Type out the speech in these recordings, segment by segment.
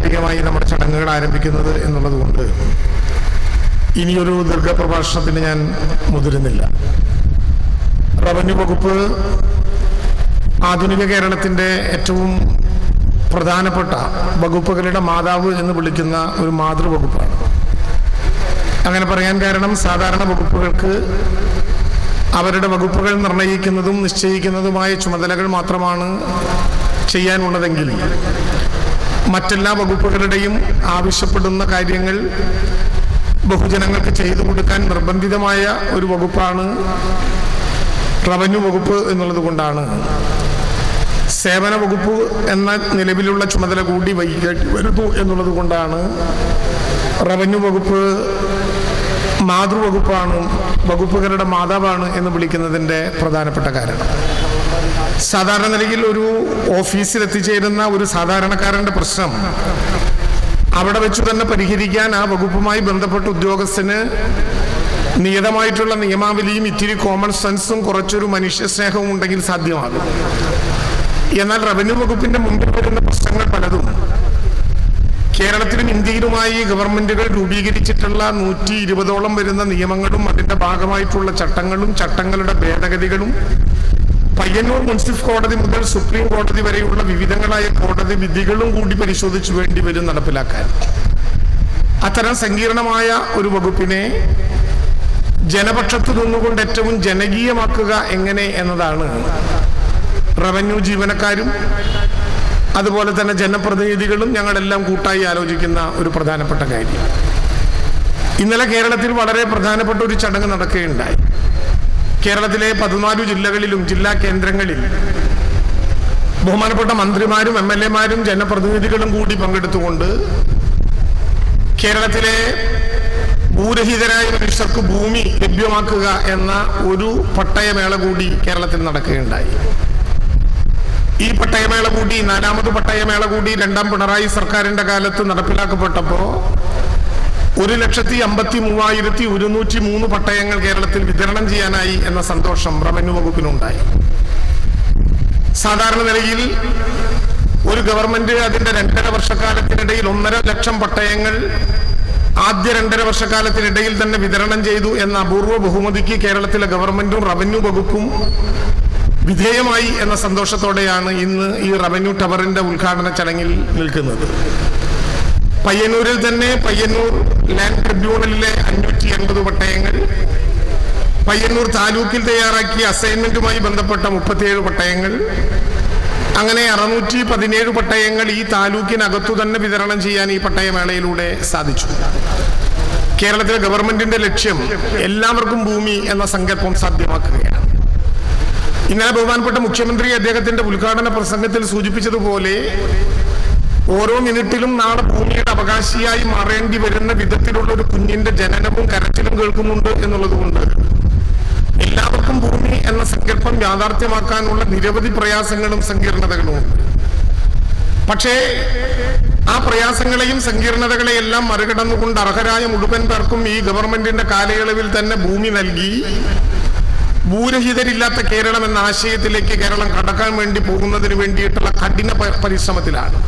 ഔപചാരികമായി നമ്മുടെ ചടങ്ങുകൾ ആരംഭിക്കുന്നത് എന്നുള്ളത് കൊണ്ട് ഇനിയൊരു ദീർഘപ്രഭാഷണത്തിന് ഞാൻ മുതിരുന്നില്ല. റവന്യൂ വകുപ്പ് ആധുനിക കേരളത്തിന്റെ ഏറ്റവും പ്രധാനപ്പെട്ട വകുപ്പുകളുടെ മാതാവ് എന്ന് വിളിക്കുന്ന ഒരു മാതൃവകുപ്പാണ്. അങ്ങനെ പറയാൻ കാരണം സാധാരണ വകുപ്പുകൾക്ക് അവരുടെ വകുപ്പുകൾ നിർണയിക്കുന്നതും നിശ്ചയിക്കുന്നതുമായ ചുമതലകൾ മാത്രമാണ് ചെയ്യാനുള്ളതെങ്കിൽ മറ്റെല്ലാ വകുപ്പുകളുടെയും ആവശ്യപ്പെടുന്ന കാര്യങ്ങൾ ബഹുജനങ്ങൾക്ക് ചെയ്തു കൊടുക്കാൻ നിർബന്ധിതമായ ഒരു വകുപ്പാണ് റവന്യൂ വകുപ്പ് എന്നുള്ളത് കൊണ്ടാണ്. സേവന വകുപ്പ് എന്ന നിലവിലുള്ള ചുമതല കൂടി വൈകേണ്ടി വരുന്നു എന്നുള്ളത് കൊണ്ടാണ് റവന്യൂ വകുപ്പ് മാതൃവകുപ്പാണ് വകുപ്പുകളുടെ മാതാവാണ് എന്ന് വിളിക്കുന്നതിന്റെ പ്രധാനപ്പെട്ട കാരണം. സാധാരണ നിലയിൽ ഒരു ഓഫീസിൽ എത്തിച്ചേരുന്ന ഒരു സാധാരണക്കാരന്റെ പ്രശ്നം. അവിടെ വെച്ച് തന്നെ പരിഹരിക്കാൻ ആ വകുപ്പുമായി ബന്ധപ്പെട്ട ഉദ്യോഗസ്ഥന് നിയതമായിട്ടുള്ള നിയമാവലിയും ഇത്തിരി കോമൺ സെൻസും കുറച്ചൊരു മനുഷ്യസ്നേഹവും ഉണ്ടെങ്കിൽ സാധ്യമാകും. എന്നാൽ റവന്യൂ വകുപ്പിന്റെ മുമ്പിൽ വരുന്ന പ്രശ്നങ്ങൾ പലതും. കേരളത്തിലും ഇന്ത്യയിലുമായി ഗവൺമെന്റുകൾ രൂപീകരിച്ചിട്ടുള്ള നൂറ്റി ഇരുപതോളം വരുന്ന നിയമങ്ങളും അതിന്റെ ഭാഗമായിട്ടുള്ള ചട്ടങ്ങളും ചട്ടങ്ങളുടെ ഭേദഗതികളും പയ്യന്നൂർ മുൻസിഫ് കോടതി മുതൽ സുപ്രീം കോടതി വരെയുള്ള വിവിധങ്ങളായ കോടതി വിധികളും കൂടി പരിശോധിച്ചു വേണ്ടി വരും നടപ്പിലാക്കാൻ. അത്തരം സങ്കീർണമായ ഒരു വകുപ്പിനെ ജനപക്ഷത്തു നിന്നുകൊണ്ട് ഏറ്റവും ജനകീയമാക്കുക എങ്ങനെ എന്നതാണ് റവന്യൂ ജീവനക്കാരും അതുപോലെ തന്നെ ജനപ്രതിനിധികളും ഞങ്ങളെല്ലാം കൂട്ടായി ആലോചിക്കുന്ന ഒരു പ്രധാനപ്പെട്ട കാര്യം. ഇന്നലെ കേരളത്തിൽ വളരെ പ്രധാനപ്പെട്ട ഒരു ചടങ്ങ് നടക്കുകയുണ്ടായി. കേരളത്തിലെ പതിനാല് ജില്ലകളിലും ജില്ലാ കേന്ദ്രങ്ങളിൽ ബഹുമാനപ്പെട്ട മന്ത്രിമാരും എം എൽ എമാരും ജനപ്രതിനിധികളും കൂടി പങ്കെടുത്തുകൊണ്ട് കേരളത്തിലെ ഭൂരഹിതരായ മനുഷ്യർക്ക് ഭൂമി ലഭ്യമാക്കുക എന്ന ഒരു പട്ടയമേള കൂടി കേരളത്തിൽ നടക്കുകയുണ്ടായി. ഈ പട്ടയമേള കൂടി നാലാമത് പട്ടയമേള കൂടി രണ്ടാം പിണറായി സർക്കാരിന്റെ കാലത്ത് നടപ്പിലാക്കപ്പെട്ടപ്പോ ഒരു ലക്ഷത്തി അമ്പത്തി മൂവായിരത്തി ഒരുന്നൂറ്റി മൂന്ന് പട്ടയങ്ങൾ കേരളത്തിൽ വിതരണം ചെയ്യാനായി എന്ന സന്തോഷം റവന്യൂ വകുപ്പിനുണ്ടായി. സാധാരണ നിലയിൽ ഒരു ഗവൺമെന്റ് അതിന്റെ രണ്ടര വർഷക്കാലത്തിനിടയിൽ ഒന്നര ലക്ഷം പട്ടയങ്ങൾ ആദ്യ രണ്ടര വർഷക്കാലത്തിനിടയിൽ തന്നെ വിതരണം ചെയ്തു എന്ന അപൂർവ ബഹുമതിക്ക് കേരളത്തിലെ ഗവൺമെന്റും റവന്യൂ വകുപ്പും വിധേയമായി എന്ന സന്തോഷത്തോടെയാണ് ഇന്ന് ഈ റവന്യൂ ടവറിന്റെ ഉദ്ഘാടന ചടങ്ങിൽ നിൽക്കുന്നത്. പയ്യന്നൂരിൽ തന്നെ പയ്യന്നൂർ ലാൻഡ് ട്രിബ്യൂണലിലെ അഞ്ഞൂറ്റി എൺപത് പട്ടയങ്ങൾ പയ്യന്നൂർ താലൂക്കിൽ തയ്യാറാക്കിയ അസൈൻമെന്റുമായി ബന്ധപ്പെട്ട മുപ്പത്തിയേഴ് പട്ടയങ്ങൾ അങ്ങനെ അറുന്നൂറ്റി പതിനേഴ് പട്ടയങ്ങൾ ഈ താലൂക്കിനകത്തു തന്നെ വിതരണം ചെയ്യാൻ ഈ പട്ടയമേളയിലൂടെ സാധിച്ചു. കേരളത്തിലെ ഗവൺമെന്റിന്റെ ലക്ഷ്യം എല്ലാവർക്കും ഭൂമി എന്ന സങ്കല്പം സാധ്യമാക്കുകയാണ്. ഇന്നലെ ബഹുമാനപ്പെട്ട മുഖ്യമന്ത്രി അദ്ദേഹത്തിന്റെ ഉദ്ഘാടന പ്രസംഗത്തിൽ സൂചിപ്പിച്ചതുപോലെ ഓരോ മിനിറ്റിലും നാളെ ഭൂമിയുടെ അവകാശിയായി മാറേണ്ടി വരുന്ന വിധത്തിലുള്ള ഒരു കുഞ്ഞിന്റെ ജനനവും കരച്ചിലും കേൾക്കുന്നുണ്ട് എന്നുള്ളത് കൊണ്ട് എല്ലാവർക്കും ഭൂമി എന്ന സങ്കല്പം യാഥാർത്ഥ്യമാക്കാനുള്ള നിരവധി പ്രയാസങ്ങളും സങ്കീർണതകളും പക്ഷേ ആ പ്രയാസങ്ങളെയും സങ്കീർണതകളെയെല്ലാം മറികടന്നുകൊണ്ട് അർഹരായ മുഴുവൻ പേർക്കും ഈ ഗവൺമെന്റിന്റെ കാലയളവിൽ തന്നെ ഭൂമി നൽകി ഭൂരഹിതരില്ലാത്ത കേരളം എന്ന ആശയത്തിലേക്ക് കേരളം കടക്കാൻ വേണ്ടി പോകുന്നതിന് വേണ്ടിയിട്ടുള്ള കഠിന പരിശ്രമത്തിലാണ്.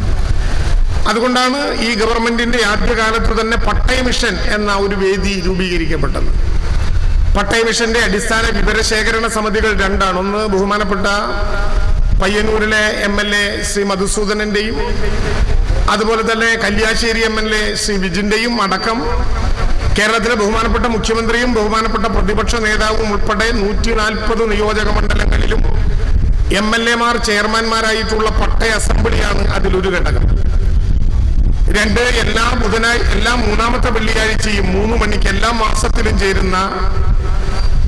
അതുകൊണ്ടാണ് ഈ ഗവൺമെന്റിന്റെ ആദ്യകാലത്ത് തന്നെ പട്ടയ മിഷൻ എന്ന ഒരു വേദി രൂപീകരിക്കപ്പെട്ടത്. പട്ടയ മിഷന്റെ അടിസ്ഥാന വിവരശേഖരണ സമിതികൾ രണ്ടാണ്. ഒന്ന് ബഹുമാനപ്പെട്ട പയ്യന്നൂരിലെ എം എൽ എ ശ്രീ മധുസൂദനന്റെയും അതുപോലെ തന്നെ Kalliasseri M L A Shri വിജിന്റെയും അടക്കം കേരളത്തിലെ ബഹുമാനപ്പെട്ട മുഖ്യമന്ത്രിയും ബഹുമാനപ്പെട്ട പ്രതിപക്ഷ നേതാവും ഉൾപ്പെടെ നൂറ്റി നാൽപ്പത് നിയോജക മണ്ഡലങ്ങളിലും എം എൽ എമാർ ചെയർമാൻമാരായിട്ടുള്ള പട്ടയ അസംബ്ലിയാണ് അതിലൊരു ഘടകം. രണ്ട് എല്ലാ ബുധനായി എല്ലാ മൂന്നാമത്തെ വെള്ളിയാഴ്ചയും മൂന്ന് മണിക്ക് എല്ലാ മാസത്തിലും ചേരുന്ന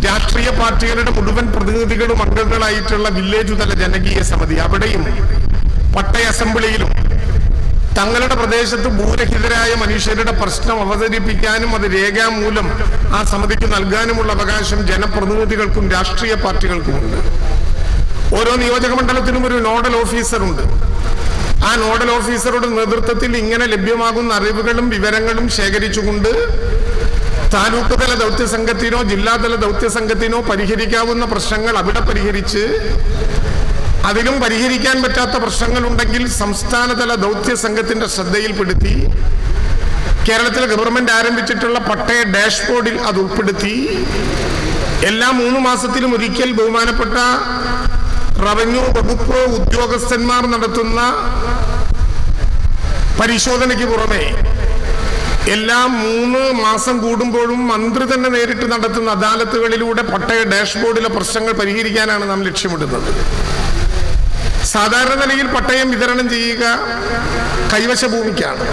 രാഷ്ട്രീയ പാർട്ടികളുടെ മുഴുവൻ പ്രതിനിധികളും അംഗങ്ങളായിട്ടുള്ള വില്ലേജ് തല ജനകീയ സമിതി. അവിടെയും പട്ടയ അസംബ്ലിയിലും തങ്ങളുടെ പ്രദേശത്ത് ഭൂരഹിതരായ മനുഷ്യരുടെ പ്രശ്നം അവതരിപ്പിക്കാനും അത് രേഖാമൂലം ആ സമിതിക്ക് നൽകാനുമുള്ള അവകാശം ജനപ്രതിനിധികൾക്കും രാഷ്ട്രീയ പാർട്ടികൾക്കുമുണ്ട്. ഓരോ നിയോജക മണ്ഡലത്തിനും ഒരു നോഡൽ ഓഫീസറുണ്ട്. ആ നോഡൽ ഓഫീസറുടെ നേതൃത്വത്തിൽ ഇങ്ങനെ ലഭ്യമാകുന്ന അറിവുകളും വിവരങ്ങളും ശേഖരിച്ചുകൊണ്ട് താലൂക്ക് തല ദൗത്യ സംഘത്തിനോ ജില്ലാതല ദൗത്യ സംഘത്തിനോ പരിഹരിക്കാവുന്ന പ്രശ്നങ്ങൾ അവിടെ പരിഹരിച്ച് അതിലും പരിഹരിക്കാൻ പറ്റാത്ത പ്രശ്നങ്ങളുണ്ടെങ്കിൽ സംസ്ഥാനതല ദൗത്യ സംഘത്തിന്റെ ശ്രദ്ധയിൽപ്പെടുത്തി കേരളത്തിലെ ഗവൺമെന്റ് ആരംഭിച്ചിട്ടുള്ള പട്ടയ ഡാഷ്ബോർഡിൽ അത് ഉൾപ്പെടുത്തി എല്ലാ മൂന്ന് മാസത്തിലും ഒരിക്കൽ ബഹുമാനപ്പെട്ട റവന്യൂ വകുപ്പ് ഉദ്യോഗസ്ഥന്മാർ നടത്തുന്ന പരിശോധനയ്ക്ക് പുറമെ എല്ലാ മൂന്ന് മാസം കൂടുമ്പോഴും മന്ത്രി തന്നെ നേരിട്ട് നടത്തുന്ന അദാലത്തുകളിലൂടെ പട്ടയ ഡാഷ്ബോർഡിലെ പ്രശ്നങ്ങൾ പരിഹരിക്കാനാണ് നാം ലക്ഷ്യമിടുന്നത്. സാധാരണ നിലയിൽ പട്ടയം വിതരണം ചെയ്യുക കൈവശ ഭൂമിക്കാണ്.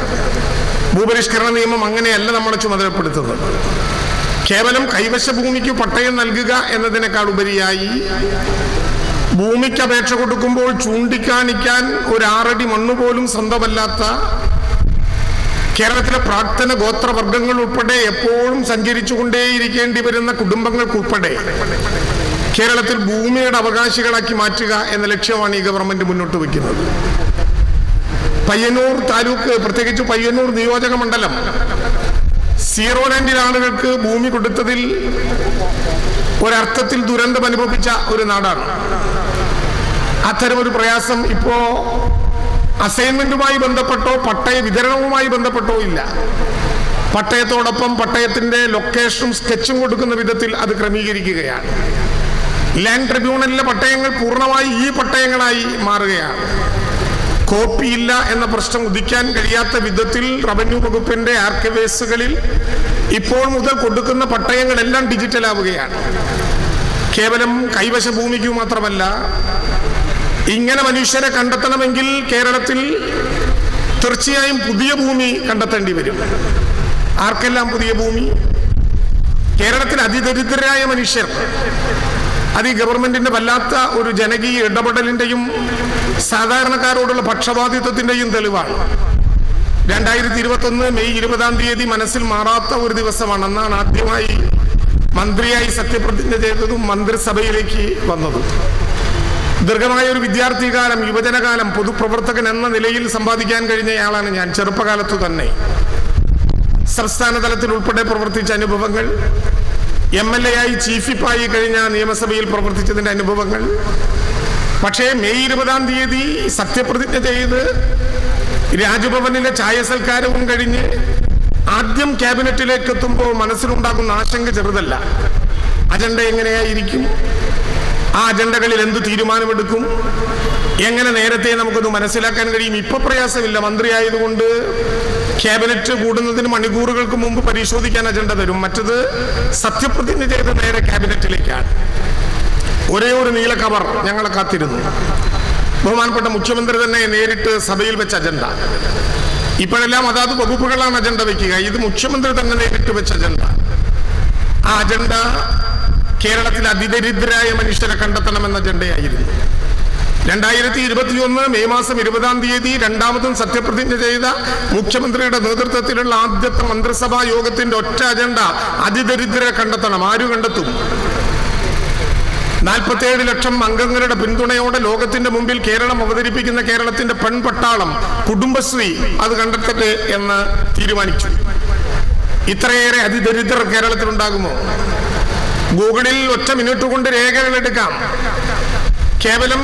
ഭൂപരിഷ്കരണ നിയമം അങ്ങനെയല്ല നമ്മളെ ചുമതലപ്പെടുത്തുന്നത്. കേവലം കൈവശ ഭൂമിക്ക് പട്ടയം നൽകുക എന്നതിനേക്കാൾ ഉപരിയായി ഭൂമിക്ക് അപേക്ഷ കൊടുക്കുമ്പോൾ ചൂണ്ടിക്കാണിക്കാൻ ഒരു ആറടി മണ്ണ് പോലും സ്വന്തമല്ലാത്ത കേരളത്തിലെ പ്രാക്തന ഗോത്രവർഗങ്ങൾ ഉൾപ്പെടെ എപ്പോഴും സഞ്ചരിച്ചുകൊണ്ടേയിരിക്കേണ്ടി വരുന്ന കുടുംബങ്ങൾക്കുൾപ്പെടെ കേരളത്തിൽ ഭൂമിയുടെ അവകാശികളാക്കി മാറ്റുക എന്ന ലക്ഷ്യമാണ് ഈ ഗവൺമെന്റ് മുന്നോട്ട് വയ്ക്കുന്നത്. പയ്യന്നൂർ താലൂക്ക് പ്രത്യേകിച്ച് പയ്യന്നൂർ നിയോജക മണ്ഡലം സീറോ ലാൻഡിൽ ആളുകൾക്ക് ഭൂമി കൊടുത്തതിൽ ഒരർത്ഥത്തിൽ ദുരന്തം അനുഭവിച്ച ഒരു നാടാണ്. അത്തരമൊരു പ്രയാസം ഇപ്പോ അസൈൻമെന്റുമായി ബന്ധപ്പെട്ടോ പട്ടയ വിതരണവുമായി ബന്ധപ്പെട്ടോ ഇല്ല. പട്ടയത്തോടൊപ്പം പട്ടയത്തിന്റെ ലൊക്കേഷനും സ്കെച്ചും കൊടുക്കുന്ന വിധത്തിൽ അത് ക്രമീകരിക്കുകയാണ്. ലാൻഡ് ട്രിബ്യൂണലിലെ പട്ടയങ്ങൾ പൂർണമായി ഈ പട്ടയങ്ങളായി മാറുകയാണ്. കോപ്പിയില്ല എന്ന പ്രശ്നം ഉദിക്കാൻ കഴിയാത്ത വിധത്തിൽ റവന്യൂ വകുപ്പിന്റെ ആർക്കവേസുകളിൽ ഇപ്പോൾ മുതൽ കൊടുക്കുന്ന പട്ടയങ്ങളെല്ലാം ഡിജിറ്റലാവുകയാണ്. കേവലം കൈവശ ഭൂമിക്ക് മാത്രമല്ല ഇങ്ങനെ മനുഷ്യരെ കണ്ടെത്തണമെങ്കിൽ കേരളത്തിൽ തീർച്ചയായും പുതിയ ഭൂമി കണ്ടെത്തേണ്ടി വരും. ആർക്കെല്ലാം പുതിയ ഭൂമി? കേരളത്തിൽ അതിദരിദ്രരായ മനുഷ്യർ. അത് ഈ ഗവൺമെന്റിന്റെ വല്ലാത്ത ഒരു ജനകീയ ഇടപെടലിന്റെയും സാധാരണക്കാരോടുള്ള പക്ഷപാതിത്വത്തിന്റെയും തെളിവാണ്. രണ്ടായിരത്തി ഇരുപത്തി ഒന്ന് മെയ് ഇരുപതാം തീയതി മനസ്സിൽ മാറാത്ത ഒരു ദിവസമാണ് അന്നാണ് ആദ്യമായി മന്ത്രിയായി സത്യപ്രതിജ്ഞ ചെയ്തതും മന്ത്രിസഭയിലേക്ക് വന്നതും. ദീർഘമായ ഒരു വിദ്യാർത്ഥികാലം യുവജനകാലം പൊതുപ്രവർത്തകൻ എന്ന നിലയിൽ സമ്പാദിക്കാൻ കഴിഞ്ഞയാളാണ് ഞാൻ. ചെറുപ്പകാലത്തു തന്നെ. സംസ്ഥാന തലത്തിൽ ഉൾപ്പെടെ പ്രവർത്തിച്ച അനുഭവങ്ങൾ എം എൽ എ ആയി ചീഫ് വിപ്പായി കഴിഞ്ഞ നിയമസഭയിൽ പ്രവർത്തിച്ചതിന്റെ അനുഭവങ്ങൾ. പക്ഷേ മെയ് ഇരുപതാം തീയതി സത്യപ്രതിജ്ഞ ചെയ്ത് രാജ്ഭവനിലെ ചായ സൽക്കാരവും കഴിഞ്ഞ് ആദ്യം ക്യാബിനറ്റിലേക്ക് എത്തുമ്പോൾ മനസ്സിലുണ്ടാകുന്ന ആശങ്ക ചെറുതല്ല. അജണ്ട എങ്ങനെയായിരിക്കും? ആ അജണ്ടകളിൽ എന്ത് തീരുമാനമെടുക്കും? എങ്ങനെ നേരത്തെ നമുക്കൊന്ന് മനസ്സിലാക്കാൻ കഴിയും? ഇപ്പൊ പ്രയാസമില്ല. മന്ത്രിയായതുകൊണ്ട് ക്യാബിനറ്റ് കൂടുന്നതിന് മണിക്കൂറുകൾക്ക് മുമ്പ് പരിശോധിക്കാൻ അജണ്ട തരും. മറ്റത് സത്യപ്രതിജ്ഞ ചെയ്ത നേരെ ക്യാബിനറ്റിലേക്കാണ്. ഒരേ ഒരു നീല കവർ ഞങ്ങളെ കാത്തിരുന്നു. ബഹുമാനപ്പെട്ട മുഖ്യമന്ത്രി തന്നെ നേരിട്ട് സഭയിൽ വെച്ച അജണ്ട. ഇപ്പോഴെല്ലാം അതാത് വകുപ്പുകളാണ് അജണ്ട വെക്കുക. ഇത് മുഖ്യമന്ത്രി തന്നെ നേരിട്ട് വെച്ച അജണ്ട. ആ അജണ്ട കേരളത്തിലെ അതിദരിദ്രരായ മനുഷ്യരെ കണ്ടെത്തണമെന്ന അജണ്ടയായിരുന്നു. രണ്ടായിരത്തി ഇരുപത്തിയൊന്ന് മെയ് മാസം ഇരുപതാം തീയതി രണ്ടാമതും സത്യപ്രതിജ്ഞ ചെയ്ത മുഖ്യമന്ത്രിയുടെ നേതൃത്വത്തിലുള്ള ആദ്യത്തെ മന്ത്രിസഭാ യോഗത്തിന്റെ ഒറ്റ അജണ്ട അതിദരിദ്രരെ കണ്ടെത്തണം. ആരു കണ്ടെത്തും? നാൽപ്പത്തിയേഴ് ലക്ഷം അംഗങ്ങളുടെ പിന്തുണയോടെ ലോകത്തിന്റെ മുമ്പിൽ കേരളം അവതരിപ്പിക്കുന്ന കേരളത്തിന്റെ പെൺപട്ടാളം കുടുംബശ്രീ അത് കണ്ടെത്തട്ടെ എന്ന് തീരുമാനിച്ചു. ഇത്രയേറെ അതിദരിദ്രർ കേരളത്തിലുണ്ടാകുമോ? ഗൂഗിളിൽ ഒറ്റ മിനിറ്റ് കൊണ്ട് രേഖകൾ എടുക്കാം. കേവലം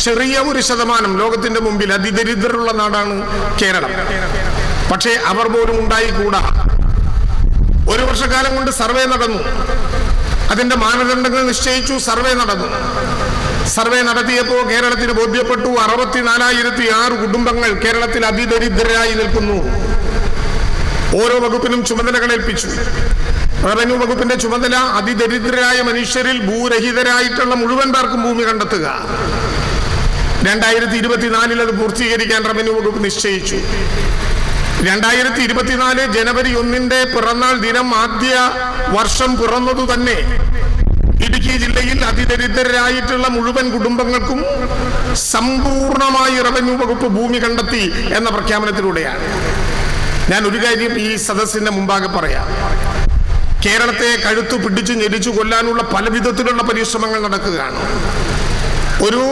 ചെറിയ ഒരു ശതമാനം ലോകത്തിന്റെ മുമ്പിൽ അതിദരിദ്രരുള്ള നാടാണ് കേരളം. പക്ഷേ അവർ പോലും ഉണ്ടായിക്കൂടാ. ഒരു വർഷക്കാലം കൊണ്ട് സർവേ നടന്നു. അതിന്റെ മാനദണ്ഡങ്ങൾ നിശ്ചയിച്ചു സർവേ നടന്നു. സർവേ നടത്തിയപ്പോൾ കേരളത്തിന് ബോധ്യപ്പെട്ടു അറുപത്തിനാലായിരത്തി ആറ് കുടുംബങ്ങൾ കേരളത്തിൽ അതിദരിദ്രരായി നിൽക്കുന്നു. ഓരോ വകുപ്പിനും ചുമതലകൾ ഏൽപ്പിച്ചു. റവന്യൂ വകുപ്പിന്റെ ചുമതല അതിദരിദ്രരായ മനുഷ്യരിൽ ഭൂരഹിതരായിട്ടുള്ള മുഴുവൻ പേർക്കും ഭൂമി കണ്ടെത്തുക. രണ്ടായിരത്തി ഇരുപത്തിനാലിൽ അത് പൂർത്തീകരിക്കാൻ റവന്യൂ വകുപ്പ് നിശ്ചയിച്ചു. രണ്ടായിരത്തി ഇരുപത്തിനാല് ജനുവരി ഒന്നിന്റെ പിറന്നാൾ ദിനം ആദ്യ വർഷം പിറന്നതു തന്നെ. ഇടുക്കി ജില്ലയിൽ അതിദരിദ്രരായിട്ടുള്ള മുഴുവൻ കുടുംബങ്ങൾക്കും സമ്പൂർണമായി റവന്യൂ വകുപ്പ് ഭൂമി കണ്ടെത്തി എന്ന പ്രഖ്യാപനത്തിലൂടെയാണ്. ഞാൻ ഒരു കാര്യം ഈ സദസ്സിന്റെ മുമ്പാകെ പറയാം. കേരളത്തെ കഴുത്തു പിടിച്ചു ഞെരിച്ചു കൊല്ലാനുള്ള പല വിധത്തിലുള്ള പരിശ്രമങ്ങൾ നടക്കുകയാണ്. ഒരു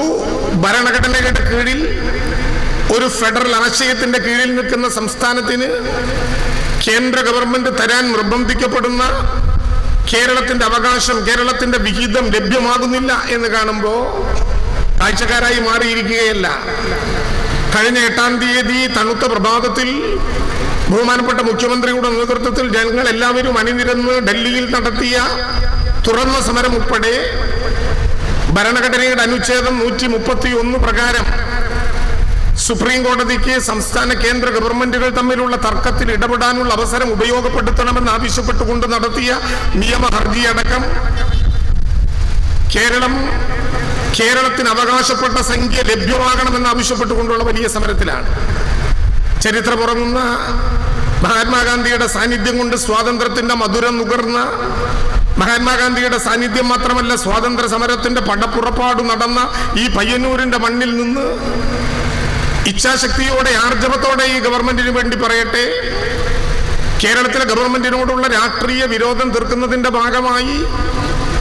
ഭരണഘടനയുടെ കീഴിൽ ഒരു ഫെഡറൽ ആശയത്തിന്റെ കീഴിൽ നിൽക്കുന്ന സംസ്ഥാനത്തിന് കേന്ദ്ര ഗവൺമെന്റ് തരാൻ നിർബന്ധിക്കപ്പെടുന്ന കേരളത്തിന്റെ അവകാശം കേരളത്തിന്റെ വിഹിതം ലഭ്യമാകുന്നില്ല എന്ന് കാണുമ്പോൾ കാഴ്ചക്കാരായി മാറിയിരിക്കുകയല്ല. കഴിഞ്ഞ എട്ടാം തീയതി തണുത്ത പ്രഭാതത്തിൽ ബഹുമാനപ്പെട്ട മുഖ്യമന്ത്രിയുടെ നേതൃത്വത്തിൽ ജനങ്ങൾ എല്ലാവരും അണിനിരന്ന് ഡൽഹിയിൽ നടത്തിയ തുറന്ന സമരം ഉൾപ്പെടെ ഭരണഘടനയുടെ അനുച്ഛേദം നൂറ്റി മുപ്പത്തി ഒന്ന് പ്രകാരം സുപ്രീം കോടതിക്ക് സംസ്ഥാന കേന്ദ്ര ഗവൺമെന്റുകൾ തമ്മിലുള്ള തർക്കത്തിൽ ഇടപെടാനുള്ള അവസരം ഉപയോഗപ്പെടുത്തണമെന്ന് ആവശ്യപ്പെട്ടുകൊണ്ട് നടത്തിയ നിയമ ഹർജിയടക്കം കേരളം കേരളത്തിന് അവകാശപ്പെട്ട സംഖ്യ ലഭ്യമാകണമെന്ന് ആവശ്യപ്പെട്ടുകൊണ്ടുള്ള വലിയ സമരത്തിലാണ്. ചരിത്രമുറങ്ങുന്ന മഹാത്മാഗാന്ധിയുടെ സാന്നിധ്യം കൊണ്ട് സ്വാതന്ത്ര്യത്തിന്റെ മധുരം നുകർന്ന മഹാത്മാഗാന്ധിയുടെ സാന്നിധ്യം മാത്രമല്ല സ്വാതന്ത്ര്യ സമരത്തിന്റെ പടപ്പുറപ്പാട് നടന്ന ഈ പയ്യന്നൂരിന്റെ മണ്ണിൽ നിന്ന് ഇച്ഛാശക്തിയോടെ ആർജവത്തോടെ ഈ ഗവൺമെന്റിന് വേണ്ടി പറയട്ടെ. കേരളത്തിലെ ഗവൺമെന്റിനോടുള്ള രാഷ്ട്രീയ വിരോധം തീർക്കുന്നതിന്റെ ഭാഗമായി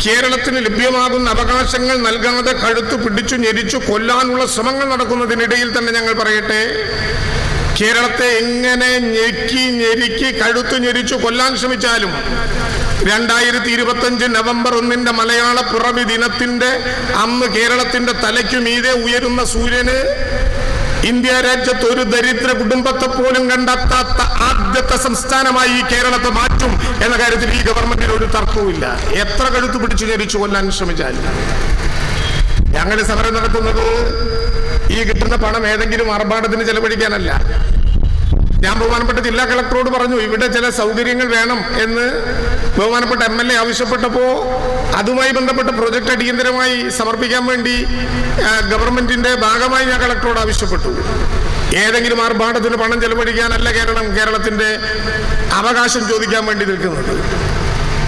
കേരളത്തിന് ലഭ്യമാകുന്ന അവകാശങ്ങൾ നൽകാതെ കഴുത്തു പിടിച്ചു ഞെരിച്ചു കൊല്ലാനുള്ള ശ്രമങ്ങൾ നടക്കുന്നതിനിടയിൽ തന്നെ ഞങ്ങൾ പറയട്ടെ? കേരളത്തെ എങ്ങനെ ഞെക്കി ഞെരുക്കി കഴുത്തു ഞെരിച്ചു കൊല്ലാൻ ശ്രമിച്ചാലും രണ്ടായിരത്തി ഇരുപത്തഞ്ച് നവംബർ ഒന്നിന്റെ മലയാള പിറവി ദിനത്തിന്റെ അന്ന് കേരളത്തിന്റെ തലയ്ക്കു മീതെ ഉയരുന്ന സൂര്യന് ഇന്ത്യ രാജ്യത്ത് ഒരു ദരിദ്ര കുടുംബത്തെ പോലും കണ്ടെത്താത്ത ആദ്യത്തെ സംസ്ഥാനമായി ഈ കേരളത്തെ മാറ്റും എന്ന കാര്യത്തിൽ ഈ ഗവൺമെന്റിന് ഒരു തർക്കവുമില്ല എത്ര കഴുത്തു പിടിച്ചു ഞെരിച്ചു കൊല്ലാൻ ശ്രമിച്ചാലും. ഞങ്ങൾ സമരം നടത്തുന്നത് ഈ കിട്ടുന്ന പണം ഏതെങ്കിലും ആർഭാടത്തിന് ചെലവഴിക്കാനല്ല. ഞാൻ ബഹുമാനപ്പെട്ട ജില്ലാ കളക്ടറോട് പറഞ്ഞു ഇവിടെ ചില സൗകര്യങ്ങൾ വേണം എന്ന് ബഹുമാനപ്പെട്ട എം എൽ എ ആവശ്യപ്പെട്ടപ്പോൾ അതുമായി ബന്ധപ്പെട്ട പ്രൊജക്ട് അടിയന്തരമായി സമർപ്പിക്കാൻ വേണ്ടി ഗവൺമെന്റിന്റെ ഭാഗമായി ഞാൻ കളക്ടറോട് ആവശ്യപ്പെട്ടു. ഏതെങ്കിലും ആർഭാടത്തിന് പണം ചെലവഴിക്കാനല്ല കേരളം കേരളത്തിന്റെ അവകാശം ചോദിക്കാൻ വേണ്ടി നിൽക്കുന്നത്.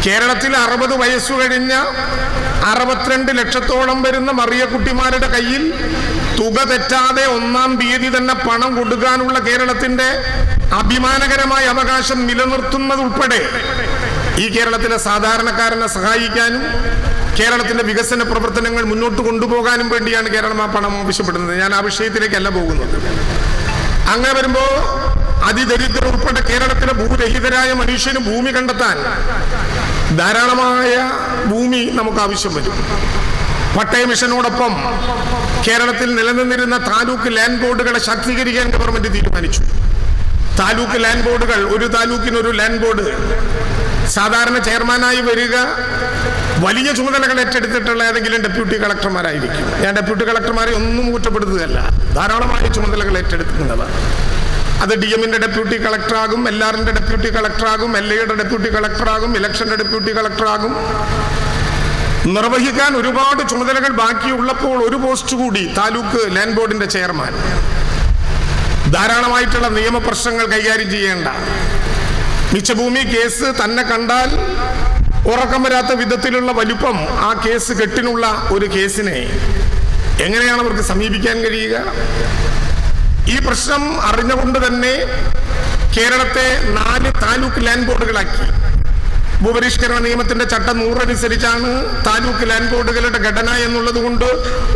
കേരളത്തിൽ അറുപത് വയസ്സു കഴിഞ്ഞ അറുപത്തിരണ്ട് ലക്ഷത്തോളം വരുന്ന മറിയക്കുട്ടിമാരുടെ കയ്യിൽ തുക തെറ്റാതെ ഒന്നാം തീയതി തന്നെ പണം കൊടുക്കാനുള്ള കേരളത്തിന്റെ അഭിമാനകരമായ അവകാശം നിലനിർത്തുന്നതുൾപ്പെടെ ഈ കേരളത്തിലെ സാധാരണക്കാരനെ സഹായിക്കാനും കേരളത്തിന്റെ വികസന പ്രവർത്തനങ്ങൾ മുന്നോട്ട് കൊണ്ടുപോകാനും വേണ്ടിയാണ് കേരളം ആ പണം ആവശ്യപ്പെടുന്നത്. ഞാൻ ആ വിഷയത്തിലേക്കല്ല പോകുന്നത്. അങ്ങനെ വരുമ്പോ അതിദരിദ്രർ ഉൾപ്പെടെ കേരളത്തിലെ ഭൂരഹിതരായ മനുഷ്യന് ഭൂമി കണ്ടെത്താൻ ധാരാളമായ ഭൂമി നമുക്ക് ആവശ്യം വരും. പട്ടയ മിഷനോടൊപ്പം കേരളത്തിൽ നിലനിന്നിരുന്ന താലൂക്ക് ലാൻഡ് ബോർഡുകളെ ശാക്തീകരിക്കാൻ ഗവൺമെന്റ് തീരുമാനിച്ചു. താലൂക്ക് ലാൻഡ് ബോർഡുകൾ ഒരു താലൂക്കിനൊരു ലാൻഡ് ബോർഡ്. സാധാരണ ചെയർമാനായി വരിക വലിയ ചുമതലകൾ ഏറ്റെടുത്തിട്ടുള്ള ഏതെങ്കിലും ഡെപ്യൂട്ടി കളക്ടർമാരായിരിക്കും. ഞാൻ ഡെപ്യൂട്ടി കളക്ടർമാരെ ഒന്നും കുറ്റപ്പെടുത്തുകയല്ല. ധാരാളമായ ചുമതലകൾ ഏറ്റെടുക്കുന്നതാണ് അത് ഡി എമ്മിന്റെ ഡെപ്യൂട്ടി കളക്ടറാകും എൽ ആറിന്റെ ഡെപ്യൂട്ടി കളക്ടറാകും എൽ എയുടെ ഡെപ്യൂട്ടി കളക്ടറാകും ഇലക്ഷന്റെ ഡെപ്യൂട്ടി കളക്ടറാകും നിർവഹിക്കാൻ ഒരുപാട് ചുമതലകൾ ബാക്കിയുള്ളപ്പോൾ ഒരു പോസ്റ്റ് കൂടി താലൂക്ക് ലാൻഡ് ബോർഡിന്റെ ചെയർമാൻ ധാരാളമായിട്ടുള്ള നിയമപ്രശ്നങ്ങൾ കൈകാര്യം ചെയ്യേണ്ട. മിച്ചഭൂമി കേസ് തന്നെ കണ്ടാൽ ഉറക്കം വരാത്ത വിധത്തിലുള്ള വലുപ്പം ആ കേസ് കെട്ടിനുള്ള ഒരു കേസിനെ എങ്ങനെയാണ് അവർക്ക് സമീപിക്കാൻ കഴിയുക? ഈ പ്രശ്നം അറിഞ്ഞുകൊണ്ട് തന്നെ കേരളത്തെ നാല് താലൂക്ക് ലാൻഡ് ബോർഡുകളാക്കി. ഭൂപരിഷ്കരണ നിയമത്തിന്റെ ചട്ടം നൂറനുസരിച്ചാണ് താലൂക്ക് ലാൻഡ് ബോർഡുകളുടെ ഘടന എന്നുള്ളത്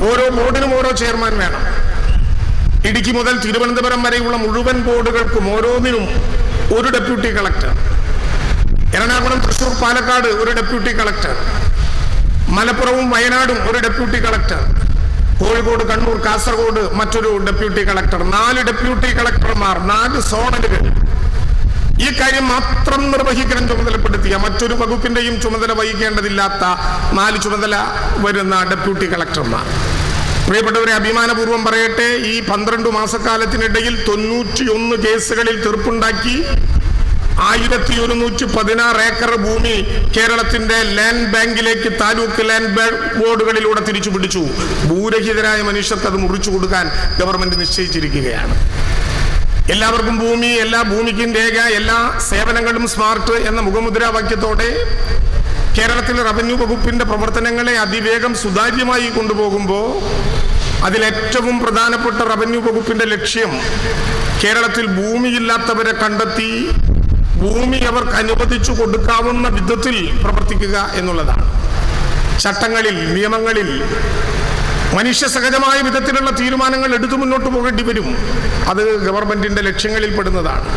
ഓരോ ബോർഡിനും ഓരോ ചെയർമാൻ വേണം. ഇടുക്കി മുതൽ തിരുവനന്തപുരം വരെയുള്ള മുഴുവൻ ബോർഡുകൾക്കും ഓരോന്നിനും ഒരു ഡെപ്യൂട്ടി കളക്ടർ. എറണാകുളം തൃശൂർ പാലക്കാട് ഒരു ഡെപ്യൂട്ടി കളക്ടർ. മലപ്പുറവും വയനാടും ഒരു ഡെപ്യൂട്ടി കളക്ടർ. കോഴിക്കോട് കണ്ണൂർ കാസർഗോഡ് മറ്റൊരു ഡെപ്യൂട്ടി കളക്ടർ. നാല് ഡെപ്യൂട്ടി കളക്ടർമാർ നാല് സോണലുകൾ. ഈ കാര്യം മാത്രം നിർവഹിക്കാൻ ചുമതലപ്പെടുത്തിയ മറ്റൊരു വകുപ്പിന്റെയും ചുമതല വഹിക്കേണ്ടതില്ലാത്ത നാല് ചുമതല വരുന്ന ഡെപ്യൂട്ടി കളക്ടർമാർ. പ്രിയപ്പെട്ടവരെ അഭിമാനപൂർവം പറയട്ടെ ഈ പന്ത്രണ്ട് മാസക്കാലത്തിനിടയിൽ തൊണ്ണൂറ്റിയൊന്ന് കേസുകളിൽ തീർപ്പുണ്ടാക്കി ആയിരത്തി ഒരുന്നൂറ്റി പതിനാറ് ഏക്കർ ഭൂമി കേരളത്തിന്റെ ലാൻഡ് ബാങ്കിലേക്ക് താലൂക്ക് ലാൻഡ് ബോർഡുകളിലൂടെ തിരിച്ചു പിടിച്ചു. ഭൂരഹിതരായ മനുഷ്യർക്ക് അത് മുറിച്ചു കൊടുക്കാൻ ഗവൺമെന്റ് നിശ്ചയിച്ചിരിക്കുകയാണ്. എല്ലാവർക്കും ഭൂമി എല്ലാ ഭൂമിക്കും രേഖ എല്ലാ സേവനങ്ങളും സ്മാർട്ട് എന്ന മുഖമുദ്രാവാക്യത്തോടെ കേരളത്തിലെ റവന്യൂ വകുപ്പിന്റെ പ്രവർത്തനങ്ങളെ അതിവേഗം സുതാര്യമായി കൊണ്ടുപോകുമ്പോൾ അതിലേറ്റവും പ്രധാനപ്പെട്ട റവന്യൂ വകുപ്പിന്റെ ലക്ഷ്യം കേരളത്തിൽ ഭൂമിയില്ലാത്തവരെ കണ്ടെത്തി ഭൂമി അവർക്ക് അനുവദിച്ചു കൊടുക്കാവുന്ന വിധത്തിൽ പ്രവർത്തിക്കുക എന്നുള്ളതാണ്. ചട്ടങ്ങളിൽ നിയമങ്ങളിൽ മനുഷ്യ സഹജമായ വിധത്തിലുള്ള തീരുമാനങ്ങൾ എടുത്തു മുന്നോട്ട് പോകേണ്ടി വരും. അത് ഗവൺമെന്റിന്റെ ലക്ഷ്യങ്ങളിൽ പെടുന്നതാണ്.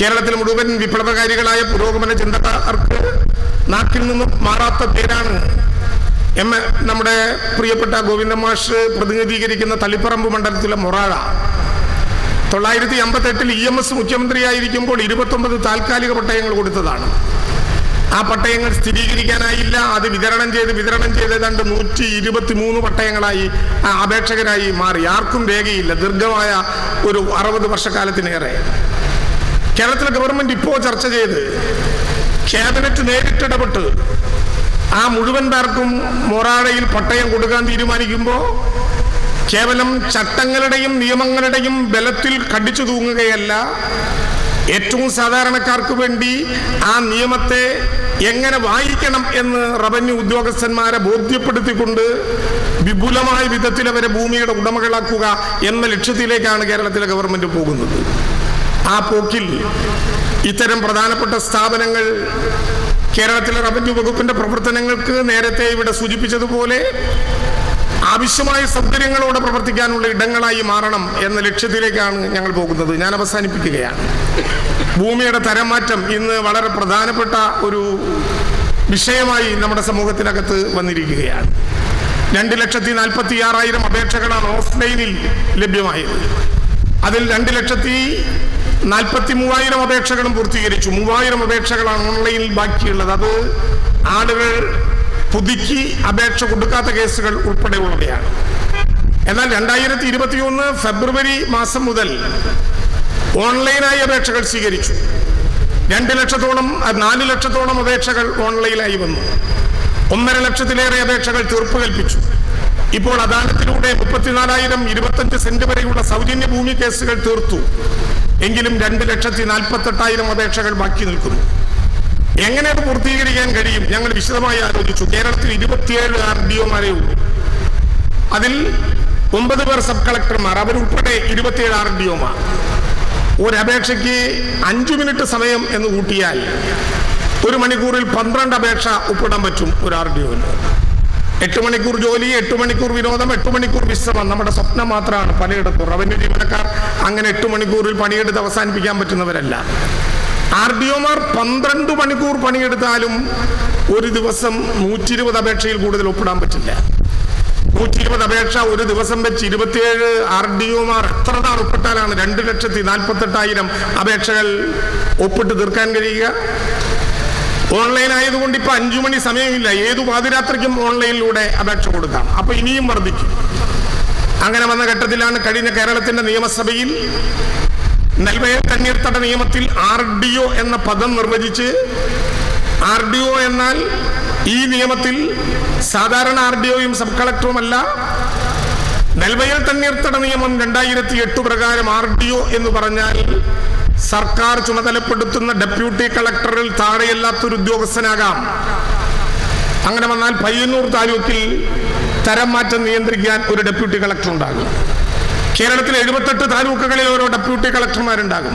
കേരളത്തിൽ മുഴുവൻ വിപ്ലവകാരികളായ പുരോഗമന ചിന്തകർക്ക് നാട്ടിൽ നിന്നും മാറാത്ത പേരാണ് എം. നമ്മുടെ പ്രിയപ്പെട്ട ഗോവിന്ദ മാഷ് പ്രതിനിധീകരിക്കുന്ന തളിപ്പറമ്പ് മണ്ഡലത്തിലെ മൊറാഴ. തൊള്ളായിരത്തി അമ്പത്തെട്ടിൽ ഇ എം എസ് മുഖ്യമന്ത്രിയായിരിക്കുമ്പോൾ ഇരുപത്തൊമ്പത് താൽക്കാലിക പട്ടയങ്ങൾ കൊടുത്തതാണ്. ആ പട്ടയങ്ങൾ സ്ഥിരീകരിക്കാനായില്ല. അത് വിതരണം ചെയ്ത് വിതരണം ചെയ്ത് ഏതാണ്ട് നൂറ്റി ഇരുപത്തി മൂന്ന് പട്ടയങ്ങളായി അപേക്ഷകരായി മാറി. ആർക്കും രേഖയില്ല. ദീർഘമായ ഒരു അറുപത് വർഷക്കാലത്തിനേറെ. കേരളത്തിലെ ഗവൺമെന്റ് ഇപ്പോൾ ചർച്ച ചെയ്ത് ക്യാബിനറ്റ് നേരിട്ടിടപെട്ട് ആ മുഴുവൻ പേർക്കും മൊറാഴയിൽ പട്ടയം കൊടുക്കാൻ തീരുമാനിക്കുമ്പോൾ കേവലം ചട്ടങ്ങളുടെയും നിയമങ്ങളുടെയും ബലത്തിൽ കടിച്ചു തൂങ്ങുകയല്ല. ഏറ്റവും സാധാരണക്കാർക്ക് വേണ്ടി ആ നിയമത്തെ എങ്ങനെ വായിക്കണം എന്ന് റവന്യൂ ഉദ്യോഗസ്ഥന്മാരെ ബോധ്യപ്പെടുത്തിക്കൊണ്ട് വിപുലമായ വിധത്തിൽ അവരെ ഭൂമിയുടെ ഉടമകളാക്കുക എന്ന ലക്ഷ്യത്തിലേക്കാണ് കേരളത്തിലെ ഗവൺമെന്റ് പോകുന്നത്. ആ പോക്കിൽ ഇത്തരം പ്രധാനപ്പെട്ട സ്ഥാപനങ്ങൾ കേരളത്തിലെ റവന്യൂ വകുപ്പിന്റെ പ്രവർത്തനങ്ങൾക്ക് നേരത്തെ ഇവിടെ സൂചിപ്പിച്ചതുപോലെ ആവശ്യമായ സൗകര്യങ്ങളോടെ പ്രവർത്തിക്കാനുള്ള ഇടങ്ങളായി മാറണം എന്ന ലക്ഷ്യത്തിലേക്കാണ് ഞങ്ങൾ പോകുന്നത്. ഞാൻ അവസാനിപ്പിക്കുകയാണ്. ഭൂമിയുടെ തരം മാറ്റം ഇന്ന് വളരെ പ്രധാനപ്പെട്ട ഒരു വിഷയമായി നമ്മുടെ സമൂഹത്തിനകത്ത് വന്നിരിക്കുകയാണ്. രണ്ട് ലക്ഷത്തി നാൽപ്പത്തി ആറായിരം അപേക്ഷകളാണ് ഓഫ്ലൈനിൽ ലഭ്യമായത്. അതിൽ രണ്ട് ലക്ഷത്തി നാൽപ്പത്തി മൂവായിരം അപേക്ഷകളും പൂർത്തീകരിച്ചു. മൂവായിരം അപേക്ഷകളാണ് ഓൺലൈനിൽ ബാക്കിയുള്ളത്. അത് ആളുകൾ പുതുക്കി അപേക്ഷ കൊടുക്കാത്ത കേസുകൾ ഉൾപ്പെടെയുള്ളവയാണ്. എന്നാൽ രണ്ടായിരത്തി ഇരുപത്തിയൊന്ന് ഫെബ്രുവരി മാസം മുതൽ ഓൺലൈനായി അപേക്ഷകൾ സ്വീകരിച്ചു. രണ്ട് ലക്ഷത്തോളം നാല് ലക്ഷത്തോളം അപേക്ഷകൾ ഓൺലൈനായി വന്നു. ഒന്നര ലക്ഷത്തിലേറെ അപേക്ഷകൾ തീർപ്പ് കൽപ്പിച്ചു. ഇപ്പോൾ അദാലത്തിലൂടെ മുപ്പത്തിനാലായിരം ഇരുപത്തഞ്ച് സെന്റ് വരെയുള്ള സൗജന്യ ഭൂമി കേസുകൾ തീർത്തു. എങ്കിലും രണ്ട് ലക്ഷത്തി നാൽപ്പത്തെട്ടായിരം അപേക്ഷകൾ ബാക്കി നിൽക്കുന്നു. എങ്ങനെ അത് പൂർത്തീകരിക്കാൻ കഴിയും? ഞങ്ങൾ വിശദമായി ആലോചിച്ചു. കേരളത്തിൽ ഇരുപത്തിയേഴ് ആർ ഡി ഒമാരേ ഉള്ളൂ. അതിൽ ഒമ്പത് പേർ സബ് കളക്ടർമാർ അവരുൾപ്പെടെ ഇരുപത്തിയേഴ് ആർ ഡി ഒമാർ. ഒരപേക്ഷയ്ക്ക് അഞ്ചു മിനിറ്റ് സമയം എന്ന് കൂട്ടിയാൽ ഒരു മണിക്കൂറിൽ പന്ത്രണ്ട് അപേക്ഷ ഒപ്പിടാൻ പറ്റും ഒരു ആർ ഡി ഒന് എട്ട് മണിക്കൂർ ജോലി എട്ട് മണിക്കൂർ വിനോദം എട്ട് മണിക്കൂർ വിശ്രമം. നമ്മുടെ സ്വപ്നം മാത്രമാണ് പലയിടത്തും റവന്യൂ ജീവനക്കാർ അങ്ങനെ എട്ട് മണിക്കൂറിൽ പണിയെടുത്ത് അവസാനിപ്പിക്കാൻ പറ്റുന്നവരല്ല. ആർ ഡി ഒമാർ പന്ത്രണ്ട് മണിക്കൂർ പണിയെടുത്താലും ഒരു ദിവസം നൂറ്റി ഇരുപത് അപേക്ഷയിൽ കൂടുതൽ ഒപ്പിടാൻ പറ്റില്ല. നൂറ്റി ഇരുപത് അപേക്ഷ ഒരു ദിവസം വെച്ച് ഇരുപത്തിയേഴ് ആർ ഡി ഒമാർ എത്ര നാൾ ഒപ്പിട്ടാലാണ് രണ്ട് ലക്ഷത്തി നാൽപ്പത്തെട്ടായിരം അപേക്ഷകൾ ഒപ്പിട്ട് തീർക്കാൻ കഴിയുക? ഓൺലൈൻ ആയതുകൊണ്ട് ഇപ്പൊ അഞ്ചു മണി സമയമില്ല. ഏതു പാതിരാത്രിക്കും ഓൺലൈനിലൂടെ അപേക്ഷ കൊടുക്കാം. അപ്പൊ ഇനിയും വർദ്ധിക്കും. അങ്ങനെ വന്ന ഘട്ടത്തിലാണ് കഴിഞ്ഞ കേരളത്തിന്റെ നിയമസഭയിൽ നെൽവയൽ തണ്ണീർത്തട നിയമത്തിൽ ആർ ഡി ഒ എന്ന പദം നിർവചിച്ച് ആർ ഡി ഒ എന്നാൽ ഈ നിയമത്തിൽ സാധാരണ ആർ ഡി ഒയും സബ് കളക്ടറുമല്ല നെൽവയൽ തണ്ണീർത്തട നിയമം രണ്ടായിരത്തി എട്ട് പ്രകാരം ആർ ഡി ഒ എന്ന് പറഞ്ഞാൽ സർക്കാർ ചുമതലപ്പെടുത്തുന്ന ഡെപ്യൂട്ടി കളക്ടറിൽ താഴെയല്ലാത്തൊരു ഉദ്യോഗസ്ഥനാകാം. അങ്ങനെ വന്നാൽ പയ്യന്നൂർ താലൂക്കിൽ തരം മാറ്റം നിയന്ത്രിക്കാൻ ഒരു ഡെപ്യൂട്ടി കളക്ടർ ഉണ്ടാകും കേരളത്തിലെ എഴുപത്തെട്ട് താലൂക്കുകളിൽ ഓരോ ഡെപ്യൂട്ടി കളക്ടർമാരുണ്ടാകും.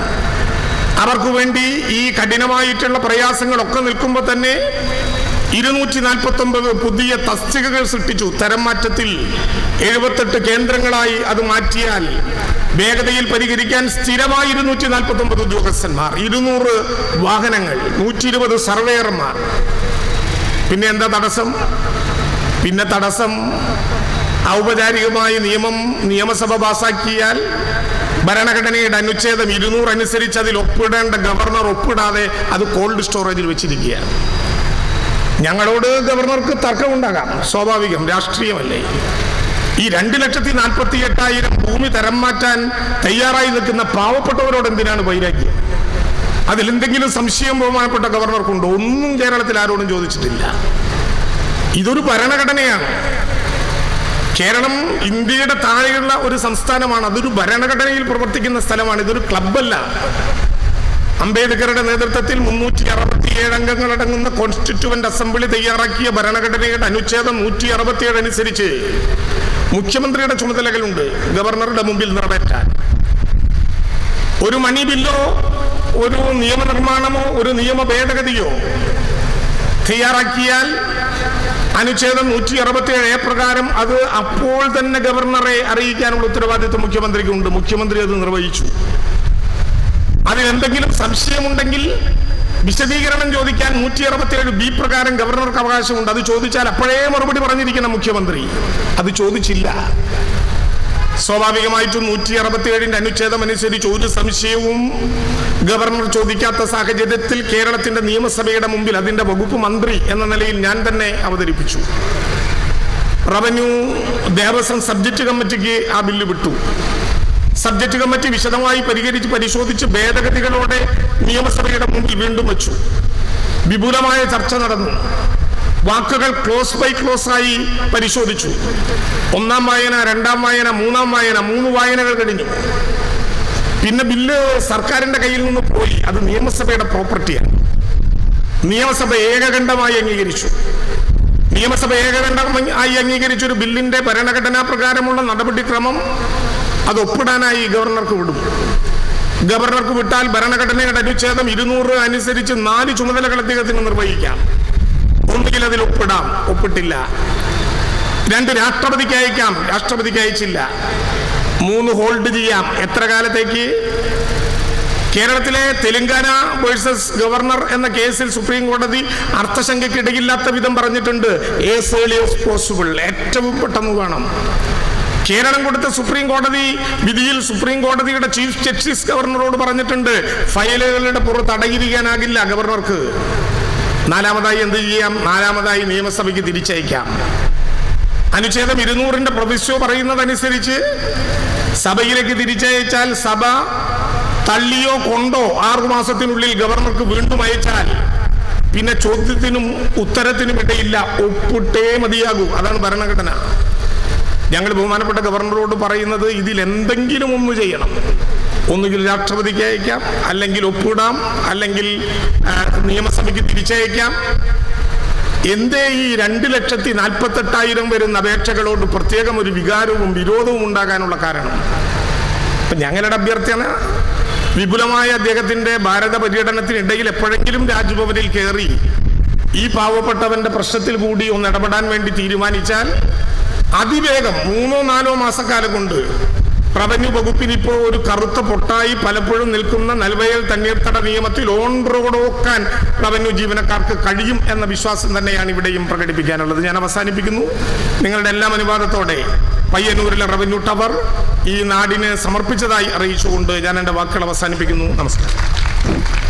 അവർക്ക് വേണ്ടി ഈ കഠിനമായിട്ടുള്ള പ്രയാസങ്ങളൊക്കെ നിൽക്കുമ്പോൾ തന്നെ ഇരുന്നൂറ്റി നാൽപ്പത്തി ഒമ്പത് പുതിയ തസ്തികകൾ സൃഷ്ടിച്ചു. തരം മാറ്റത്തിൽ എഴുപത്തെട്ട് കേന്ദ്രങ്ങളായി അത് മാറ്റിയാൽ വേഗതയിൽ പരിഹരിക്കാൻ സ്ഥിരമായി ഇരുന്നൂറ്റി നാൽപ്പത്തി ഒമ്പത് ഉദ്യോഗസ്ഥന്മാർ ഇരുന്നൂറ് വാഹനങ്ങൾ നൂറ്റി ഇരുപത് സർവേയർമാർ. പിന്നെ എന്താ തടസ്സം? പിന്നെ തടസ്സം ഔപചാരികമായി നിയമം നിയമസഭ പാസാക്കിയാൽ ഭരണഘടനയുടെ അനുച്ഛേദം ഇരുന്നൂറ് അനുസരിച്ച് അതിൽ ഒപ്പിടേണ്ട ഗവർണർ ഒപ്പിടാതെ അത് കോൾഡ് സ്റ്റോറേജിൽ വെച്ചിരിക്കുകയാണ്. ഞങ്ങളോട് ഗവർണർക്ക് തർക്കമുണ്ടാകാം. സ്വാഭാവികം രാഷ്ട്രീയമല്ലേ? ഈ രണ്ട് ലക്ഷത്തി നാൽപ്പത്തി എട്ടായിരം ഭൂമി തരം മാറ്റാൻ തയ്യാറായി നിൽക്കുന്ന പാവപ്പെട്ടവരോട് എന്തിനാണ് വൈരാഗ്യം? അതിലെന്തെങ്കിലും സംശയം ബഹുമാനപ്പെട്ട ഗവർണർക്കുണ്ടോ? ഒന്നും കേരളത്തിൽ ആരോടും ചോദിച്ചിട്ടില്ല. ഇതൊരു ഭരണഘടനയാണ്. കേരളം ഇന്ത്യയുടെ താഴെയുള്ള ഒരു സംസ്ഥാനമാണ്. അതൊരു ഭരണഘടനയിൽ പ്രവർത്തിക്കുന്ന സ്ഥലമാണ്. ഇതൊരു ക്ലബല്ല അംബേദ്കറുടെ നേതൃത്വത്തിൽ മുന്നൂറ്റി അറുപത്തിയേഴ് അംഗങ്ങളടങ്ങുന്ന കോൺസ്റ്റിറ്റ്യൂവന്റ് അസംബ്ലി തയ്യാറാക്കിയ ഭരണഘടനയുടെ അനുച്ഛേദം നൂറ്റി അറുപത്തിയേഴ് അനുസരിച്ച് മുഖ്യമന്ത്രിയുടെ ചുമതലകളുണ്ട്. ഗവർണറുടെ മുമ്പിൽ നിറവേറ്റാൻ. ഒരു മണി ബില്ലോ ഒരു നിയമനിർമ്മാണമോ ഒരു നിയമ ഭേദഗതിയോ തയ്യാറാക്കിയാൽ അനുച്ഛേദം നൂറ്റി അറുപത്തിയേഴ് എ പ്രകാരം അത് അപ്പോൾ തന്നെ ഗവർണറെ അറിയിക്കാനുള്ള ഉത്തരവാദിത്വം മുഖ്യമന്ത്രിക്കുണ്ട്. മുഖ്യമന്ത്രി അത് നിർവഹിച്ചു. അതിലെന്തെങ്കിലും സംശയമുണ്ടെങ്കിൽ വിശദീകരണം ചോദിക്കാൻ നൂറ്റി അറുപത്തിയേഴ് ബി പ്രകാരം ഗവർണർക്ക് അവകാശമുണ്ട്. അത് ചോദിച്ചാൽ അപ്പോഴേ മറുപടി പറഞ്ഞിരിക്കണം മുഖ്യമന്ത്രി. അത് ചോദിച്ചില്ല. സ്വാഭാവികമായിട്ടും നൂറ്റി അറുപത്തിയേഴിന്റെ അനുച്ഛേദം അനുസരിച്ച് ഒരു സംശയവും ഗവർണർ ചോദിക്കാത്ത സാഹചര്യത്തിൽ കേരളത്തിന്റെ നിയമസഭയുടെ മുമ്പിൽ അതിന്റെ വകുപ്പ് മന്ത്രി എന്ന നിലയിൽ ഞാൻ തന്നെ അവതരിപ്പിച്ചു. റവന്യൂ ദേവസ്വം സബ്ജക്ട് കമ്മിറ്റിക്ക് ആ ബില്ല് വിട്ടു. സബ്ജക്ട് കമ്മിറ്റി വിശദമായി പരിഹരിച്ച് പരിശോധിച്ച് ഭേദഗതികളോടെ നിയമസഭയുടെ മുമ്പിൽ വീണ്ടും വച്ചു. വിപുലമായ ചർച്ച നടന്നു. വാക്കുകൾ ക്ലോസ് ബൈ ക്ലോസ് ആയി പരിശോധിച്ചു. ഒന്നാം വായന രണ്ടാം വായന മൂന്നാം വായന മൂന്ന് വായനകൾ കഴിഞ്ഞു. പിന്നെ ബില്ല് സർക്കാരിന്റെ കയ്യിൽ നിന്ന് പോയി. അത് നിയമസഭയുടെ പ്രോപ്പർട്ടിയാണ്. നിയമസഭ ഏകകണ്ഠമായി അംഗീകരിച്ചു. നിയമസഭ ഏകകണ്ഠമായി അംഗീകരിച്ച ഒരു ബില്ലിന്റെ ഭരണഘടനാ പ്രകാരമുള്ള നടപടിക്രമം അത് ഒപ്പിടാനായി ഗവർണർക്ക് വിടും. ഗവർണർക്ക് വിട്ടാൽ ഭരണഘടനയുടെ അനുച്ഛേദം ഇരുന്നൂറ് അനുസരിച്ച് നാല് ചുമതലകൾ അദ്ദേഹത്തിന് നിർവഹിക്കാം. ഒന്നുകിൽ അതിൽ ഒപ്പിടാം. ഒപ്പിട്ടില്ല. രണ്ട് രാഷ്ട്രപതിക്ക് അയക്കാം. രാഷ്ട്രപതിക്ക് അയച്ചില്ല. മൂന്ന് ഹോൾഡ് ചെയ്യാം. എത്ര കാലത്തേക്ക്? കേരളത്തിലെ തെലങ്കാന വേഴ്സസ് ഗവർണർ എന്ന കേസിൽ സുപ്രീം കോടതി അർത്ഥശങ്കയ്ക്കിടയില്ലാത്ത വിധം പറഞ്ഞിട്ടുണ്ട്. ഏസ് ഏർലി ഓഫ് പോസിബിൾ ഏറ്റവും പെട്ടെന്ന് വേണം. കേരളം കൊടുത്ത സുപ്രീം കോടതി വിധിയിൽ സുപ്രീം കോടതിയുടെ ചീഫ് ജസ്റ്റിസ് ഗവർണറോട് പറഞ്ഞിട്ടുണ്ട്. ഫയലുകളുടെ പുറത്ത് അടയിരിക്കാനാകില്ല ഗവർണർക്ക്. നാലാമതായി എന്ത് ചെയ്യാം? നാലാമതായി നിയമസഭയ്ക്ക് തിരിച്ചയക്കാം. അനുച്ഛേദം ഇരുന്നൂറിന്റെ പ്രവിശ്യോ പറയുന്നതനുസരിച്ച് സഭയിലേക്ക് തിരിച്ചയച്ചാൽ സഭ തള്ളിയോ കൊണ്ടോ ആറു മാസത്തിനുള്ളിൽ ഗവർണർക്ക് വീണ്ടും അയച്ചാൽ പിന്നെ ചോദ്യത്തിനും ഉത്തരത്തിനും ഇടയില്ല. ഒപ്പിട്ടേ മതിയാകൂ. അതാണ് ഭരണഘടന. ഞങ്ങൾ ബഹുമാനപ്പെട്ട ഗവർണറോട് പറയുന്നത് ഇതിൽ എന്തെങ്കിലും ഒന്ന് ചെയ്യണം. ഒന്നുകിൽ രാഷ്ട്രപതിക്ക് അയക്കാം അല്ലെങ്കിൽ ഒപ്പിടാം അല്ലെങ്കിൽ നിയമസഭയ്ക്ക് തിരിച്ചയക്കാം. എന്തേ ഈ രണ്ട് ലക്ഷത്തി നാൽപ്പത്തെട്ടായിരം വരുന്ന അപേക്ഷകളോട് പ്രത്യേകം ഒരു വികാരവും വിരോധവും ഉണ്ടാകാനുള്ള കാരണം? അപ്പൊ ഞങ്ങളുടെ അഭ്യർത്ഥന വിപുലമായ അദ്ദേഹത്തിന്റെ ഭാരത പര്യടനത്തിനിടയിൽ എപ്പോഴെങ്കിലും രാജ്ഭവനിൽ കയറി ഈ പാവപ്പെട്ടവന്റെ പ്രശ്നത്തിൽ കൂടി ഒന്ന് ഇടപെടാൻ വേണ്ടി തീരുമാനിച്ചാൽ അതിവേഗം മൂന്നോ നാലോ മാസക്കാലം കൊണ്ട് റവന്യൂ വകുപ്പിന് ഇപ്പോൾ ഒരു കറുത്ത പൊട്ടായി പലപ്പോഴും നിൽക്കുന്ന നൽവയൽ തണ്ണീർത്തട നിയമത്തിൽ ഓൺ റോഡോക്കാൻ റവന്യൂ ജീവനക്കാർക്ക് കഴിയും എന്ന വിശ്വാസം തന്നെയാണ് ഇവിടെയും പ്രകടിപ്പിക്കാനുള്ളത്. ഞാൻ അവസാനിപ്പിക്കുന്നു. നിങ്ങളുടെ എല്ലാം അനുവാദത്തോടെ പയ്യന്നൂരിലെ റവന്യൂ ടവർ ഈ നാടിന് സമർപ്പിച്ചതായി അറിയിച്ചുകൊണ്ട് ഞാൻ എന്റെ വാക്കുകൾ അവസാനിപ്പിക്കുന്നു. നമസ്കാരം.